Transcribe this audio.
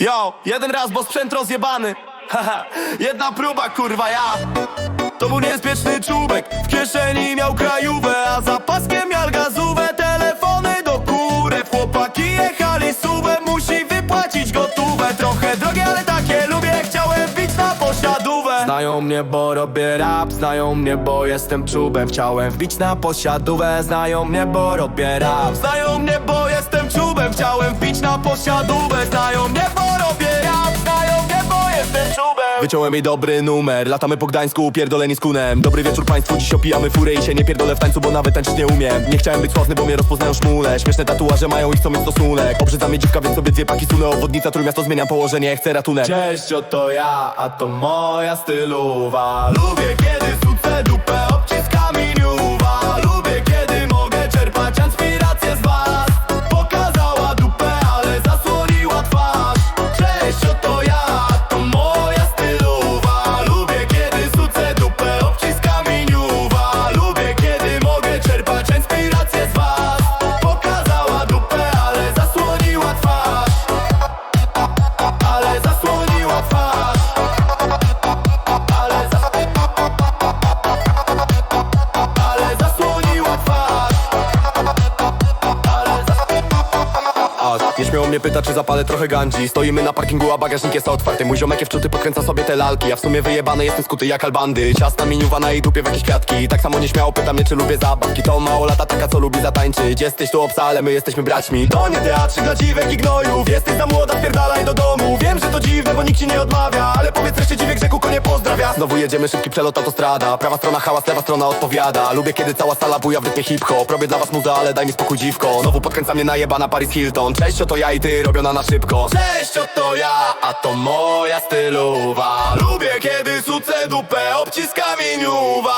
Yo, jeden raz, bo sprzęt rozjebany. Haha, jedna próba, kurwa, ja. To był niezpieczny czubek. W kieszeni miał krajówę A za paskiem miał gazówę. Telefony do kurew Chłopaki jechali subem Musi wypłacić gotówę. Trochę drogie, ale takie lubię. Chciałem wbić na posiadówę. Znają mnie, bo robię rap. Znają mnie, bo jestem czubem. Chciałem wbić na posiadówę. Znają mnie, bo robię rap. Znają mnie, bo wbić na posiadówę. Znają mnie, bo robię rap Znają mnie, bo jestem czubem. Wyciąłem jej dobry numer. Latamy po Gdańsku, pierdoleni z kunem. Dobry wieczór państwu, dziś opijamy furę I się nie pierdolę w tańcu, bo nawet tańczyć nie umiem. Nie chciałem być sławny, bo mnie rozpoznają szmule. Śmieszne tatuaże mają i chcą mieć stosunek. Obrzydza mnie dziwka, więc sobie dwie paki sunę. Obwodnica, trójmiasto, zmieniam położenie, chcę ratunek. Cześć, oto ja, a to moja stylowa. Lubię kiedy sucę pause. Nieśmiało mnie pyta, czy zapalę trochę gandzi Stoimy na parkingu, a bagażnik jest otwarty. Mój ziomek wczuty podkręca sobie te lalki. Ja w sumie wyjebany jestem skuty jak albandy. Ciasna miniuwa na jej dupie w jakieś kwiatki. Tak samo nieśmiało pyta mnie, czy lubię zabawki. To mało lata taka, co lubi zatańczyć. Jesteś tu obca, ale my jesteśmy braćmi. To nie teatrzyk dla dziwek i gnojów. Jesteś za młoda, spierdalaj do domu. Wiem, że to dziwne, bo nikt ci nie odmawia. Ale powiedz wreszcie dziwiek, że kuko nie pozdrawia. Znowu jedziemy, szybki przelot autostrada. Prawa strona hałas, lewa strona odpowiada. Lubię, kiedy cała sala buja w rytmie hip-hop. Robię dla was muzę, ale daj mi spokój dziwko. Znowu podkręca mnie najebana Paris Hilton. Cześć, oto ja i ty, robiona na szybko. Cześć, oto ja, a to moja stylowa. Lubię, kiedy sucę dupę obciskami niuwa